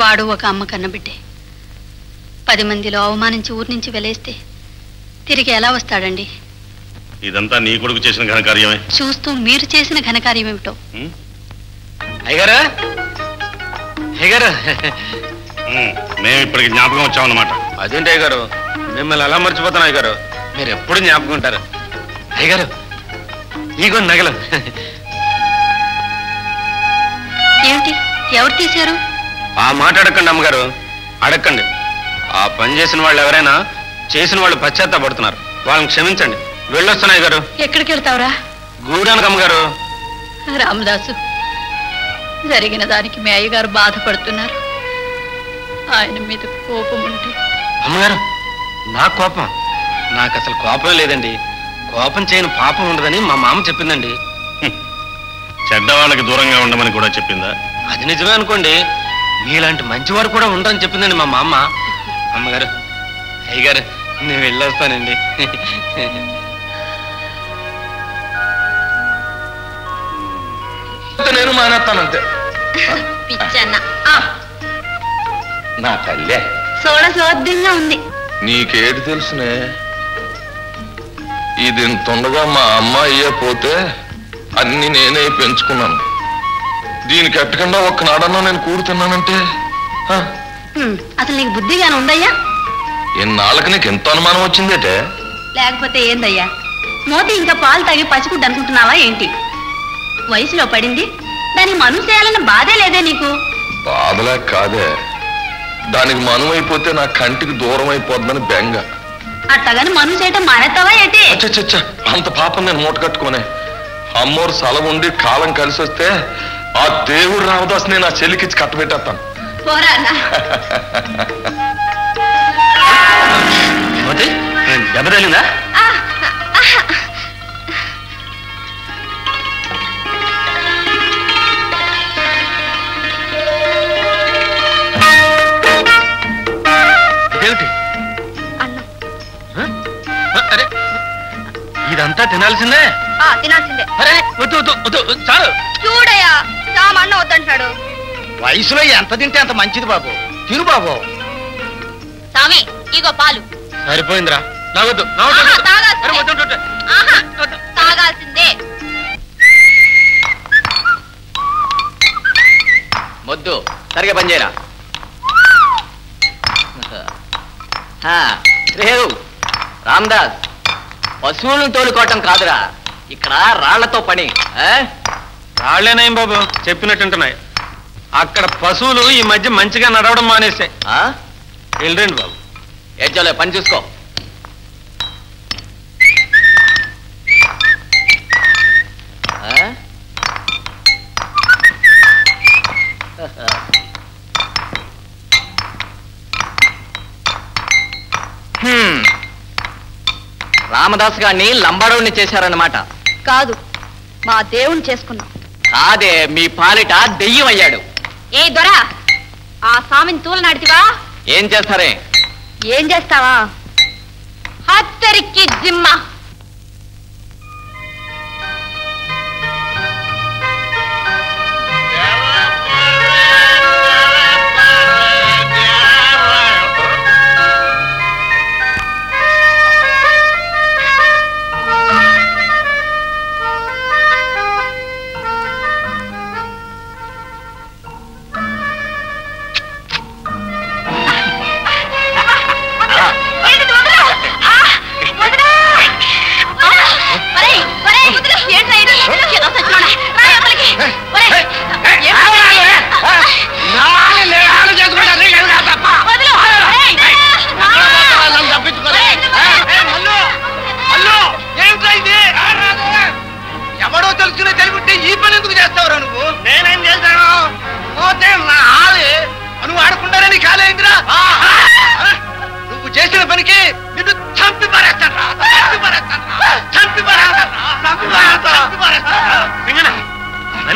వాడు ఒక అమ్మ కన్నబిడ్డే. పది మందిలో అవమానించి ఊరి నుంచి వెలేస్తే తిరిగి ఎలా వస్తాడండి? ఇదంతా నీ కొడుకు చేసిన ఘనకార్యమే. చూస్తూ మీరు చేసిన ఘనకార్యం ఏమిటో? అయ్యగారు? అయ్యగారు. మేము ఇప్పటికి జ్ఞాపకం వచ్చామన్నమాట. అదేంటి అయ్యగారు? మిమ్మల్ని ఎలా మర్చిపోతాను అయ్యగారు? మీరు ఎప్పుడు జ్ఞాపకం ఉంటారు? అయ్యగారు ఈగో నగలు. ఏమిటి? ఎవరు తీశారు? ఆ మాట అడగండి అమ్మగారు. అడగండి ఆ పని చేసిన వాళ్ళు ఎవరైనా చేసిన వాళ్ళు పశ్చాత్తాపడుతున్నారు. వాళ్ళని క్షమించండి. వెళ్ళొస్తున్నాయి గారు. ఎక్కడికి వెళ్తావురా? గూడానికి అమ్మగారు రామదాసు జరిగిన దానికి మీ అయ్యగారు బాధపడుతున్నారు. ఆయన మీద కోపం ఉంటే. అమ్మగారు నా కోపం. నాకు అసలు కోపం లేదండి. కోపం చేయని పాపం ఉండదని మా మామ చెప్పిందండి. చెడ్డవాళ్ళకి దూరంగా ఉండమని కూడా చెప్పిందా? అది నిజమే అనుకోండి. మీలాంటి మంచివారు కూడా ఉండరని చెప్పిందండి మా మామ. అమ్మగారు అయ్యగారు నేను వెళ్ళొస్తానండి. నేను మానేస్తానంతే. పిచ్చన్న. నా తల్లే. సోద్యంగా ఉంది. నీకేటి తెలుసునే? ఇది ఇంతుండగా మా అమ్మ అయ్యే పోతే అన్ని నేనే పెంచుకున్నాను. దీనికి ఎట్టకుండా ఒక్కనాడన్నా నేను కూడుతున్నానంటే హ, హ్మ్, అసలు నీకు బుద్ధిగానే ఉందయ్యా? ఎన్నాళ్ళకి నీకు ఎంత అనుమానం వచ్చిందేటే? లేకపోతే ఏందయ్యా? మోతి ఇంకా పాలు తాగి పచ్చిగుడ్డు అనుకుంటున్నావా ఏంటి? వయసులో పడింది దానికి మనుసు చేయాలన్న బాధే లేదే నీకు? బాధలే కాదే. దానికి మనువైపోతే నా కంటికి దూరం అయిపోద్దని బెంగ. అట్టగాని మనుసు చేయటం మానేస్తావా ఏంటి? అంత పాపం నేను మూట కట్టుకోనే. అమ్మోరు సెలవు ఉండి కాలం కలిసి వస్తే ఆ దేవుడు రామదాస్ నేను ఆ చెల్లికిచ్చి కట్టబెట్టేస్తాను దెబ్బ తగిలిందా ఇదంతా తినాల్సిందే? తినాల్సిందే. అరే వద్దు వద్దు వద్దు చాలు. అన్నం వద్దంటున్నాడు. వయసులో ఎంత తింటే అంత మంచిది బాబు. తిను బాబు. స్వామి ఇగో పాలు. సరిపోయిందిరా. ఆహా, తాగాల్సిందే. మొద్దు. సరిగా పనిచేయరా. రేవు. రామదాస్ పశువులను తోలుకోవటం కాదురా. ఇక్కడ రాళ్ళతో పని? రాళ్ళేనాయం బాబు చెప్పినట్టుంటున్నాయి అక్కడ పశువులు ఈ మధ్య మంచిగా నడవడం మానేసాయి ఆ? వెళ్ళండి బాబు. ఏడ్చోలే పని చూసుకో. రామదాస్ గారిని లంబాడవుని చేశారన్నమాట. కాదు మా దేవుణ్ణి చేసుకున్నాం. కాదే మీ పాలిట దెయ్యం అయ్యాడు ఏ దొరా ఆ స్వామిని తూల నడితివా ఏం చేస్తారే? ఏం చేస్తావా? హత్తరికి జిమ్మ.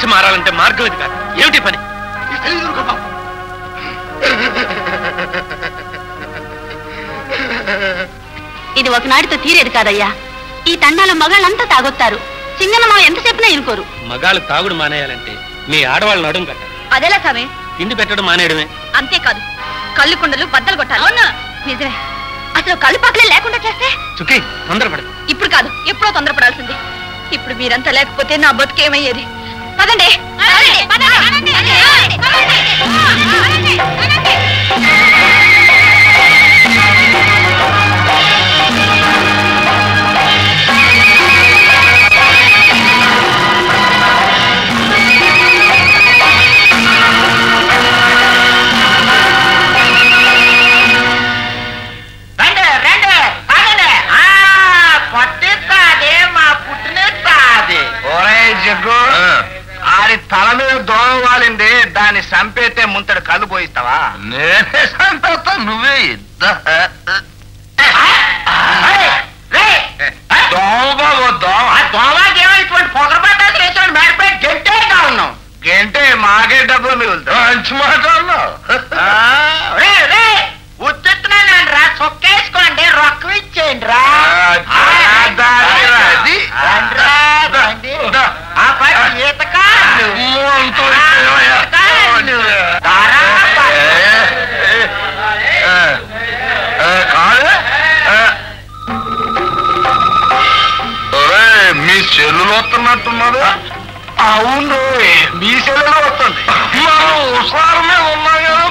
మనిషి మారాలంటే మార్గం ఇది కాదు. ఏమిటి పని? ఇది ఒకనాటితో తీరేది కాదయ్యా. ఈ తండాలో మగాళ్ళంతా తాగొత్తారు. సింగనమా ఎంత చెప్పినా ఇరుకోరు. మగాళ్ళు తాగుడు మానేయాలంటే మీ ఆడవాళ్ళని నడుము కట్టాలి అదేలా స్వామి? తిండి పెట్టడం మానేయడమే. అంతేకాదు కళ్ళు కుండలు బద్దలు కొట్టాలి. అవును? నిజమే. అసలు కళ్ళు పక్కలే లేకుండా చేస్తే? చుక్కి తొందరపడు ఇప్పుడు కాదు ఎప్పుడో తొందరపడాల్సింది. ఇప్పుడు మీరంతా లేకపోతే నా బతుకేమయ్యేది? పదండి రండి చంపేతే ముంతడు కళ్ళు పోయిస్తావా? నేనే సంపేస్తా చెల్లులు వస్తున్నట్టున్నది అవును మీ సెలవులో వస్తుంది. మనం ఉసారు మీద కదా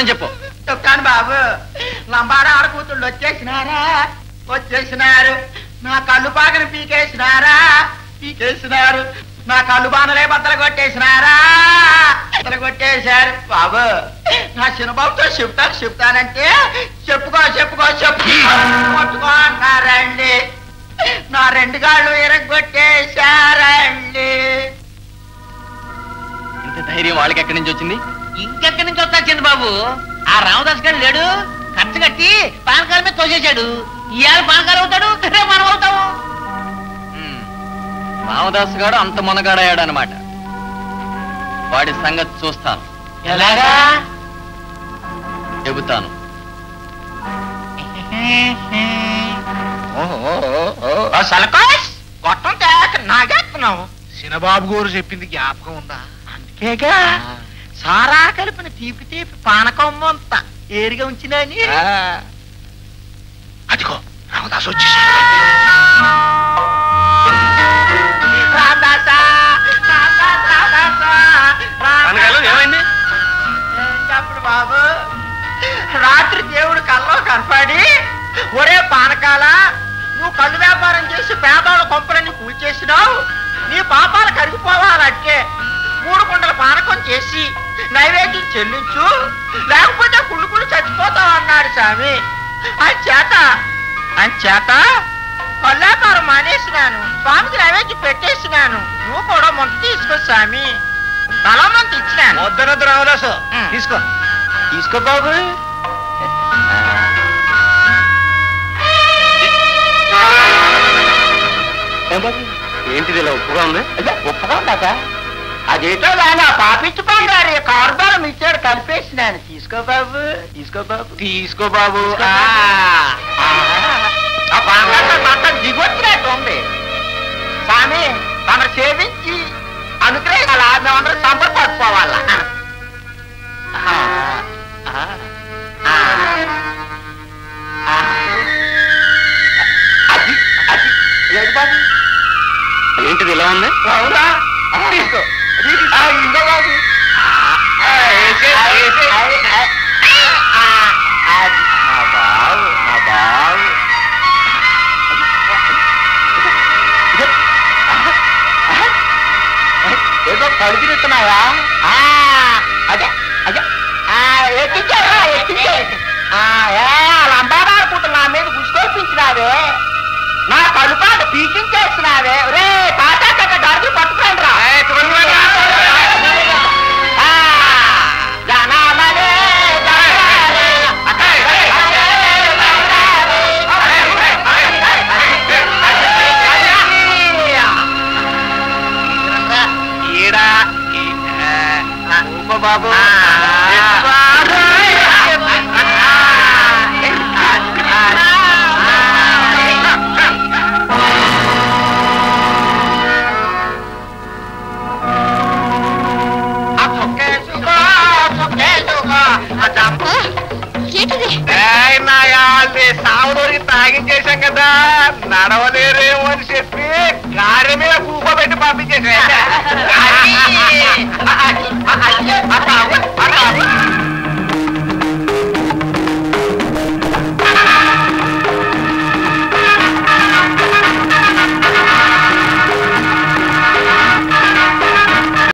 విషయం చెప్పు. చెప్తాను బాబు. లంబాడ ఆడకూతుళ్ళు వచ్చేసినారా? వచ్చేసినారు. నా కళ్ళు పాకని పీకేసినారా? పీకేసినారు. నా కళ్ళు బాణలే బద్దలు కొట్టేసినారా? బద్దలు కొట్టేశారు. బాబు నా చిన్నబాబుతో చెప్తాను చెప్తానంటే చెప్పుకో చెప్పుకో చెప్పు. కొట్టుకో అన్నారండి నా రెండు కాళ్ళు ఇరగొట్టేశారండి ఇంత ధైర్యం వాళ్ళకి ఎక్కడి నుంచి వచ్చింది? ఇంకెక్కడి నుంచి వస్తా చంద్రబాబు? ఆ రామదాస్ గారు లేడు? ఖర్చు కట్టి పానకాల మీద తోసేశాడు. ఇవాళ పానకాలు అవుతాడు రేపు మనం అవుతాము. రామదాసు గారు అంత మునగాడయ్యాడనమాట వాడి సంగతి చూస్తాను. ఎలాగా? చెబుతాను. గొట్టం తేక నాగేస్తున్నావు. చిన్నబాబు గారు చెప్పింది జ్ఞాపకం ఉందా? అందుకేగా? సారా కలిపిన తీపి తీపి పానకం అంతా ఏరిగా ఉంచినని అదిగో రామదాస్ ఏమైంది? చెప్పడు బాబు. రాత్రి దేవుడు కల్లో కనపడి ఒరే పానకాల నువ్వు కళ్ళు వ్యాపారం చేసి పేదవాళ్ళ కొంపలన్నీ కూల్చేసినావు. నీ పాపాలు కరిగిపోవాలంటే మూడు కుండల పానకం చేసి నైవేద్యం చెల్లించు. లేకపోతే కుళ్ళు కుళ్ళు చచ్చిపోతావు అన్నాడు స్వామి. చేత చేత కళ్ళు వ్యాపారం మానేసినాను. స్వామికి నైవేద్యం పెట్టేసినాను. నువ్వు కూడా మొంత తీసుకో స్వామి. తలమంత ఇచ్చినాను. వద్దనొద్దు రామదాసు. తీసుకో. తీసుకో బాబు. ఏంటిది ఇలా ఉప్పుగా ఉంది? ఒప్పుకోండాక అదేటో నాన్న పాపించి పండారు కార్బారం ఇచ్చాడు కలిపేసినాను తీసుకో బాబు తీసుకో బాబు. తీసుకో బాబు. ఆ, ఎక్కించావా అదే అదే. ఎక్కించావా ఎక్కించావు లంబాడారుకుంటున్నా మీద గుసుకొల్పించినావే నా కలుపాట పీకించేస్తున్నావే. బాబు. ఏంటిది? సావులోకి తాగించేశాం కదా. నడవలేరేమో అని చెప్పి గాడి మీద కూకోబెట్టి పంపించేసా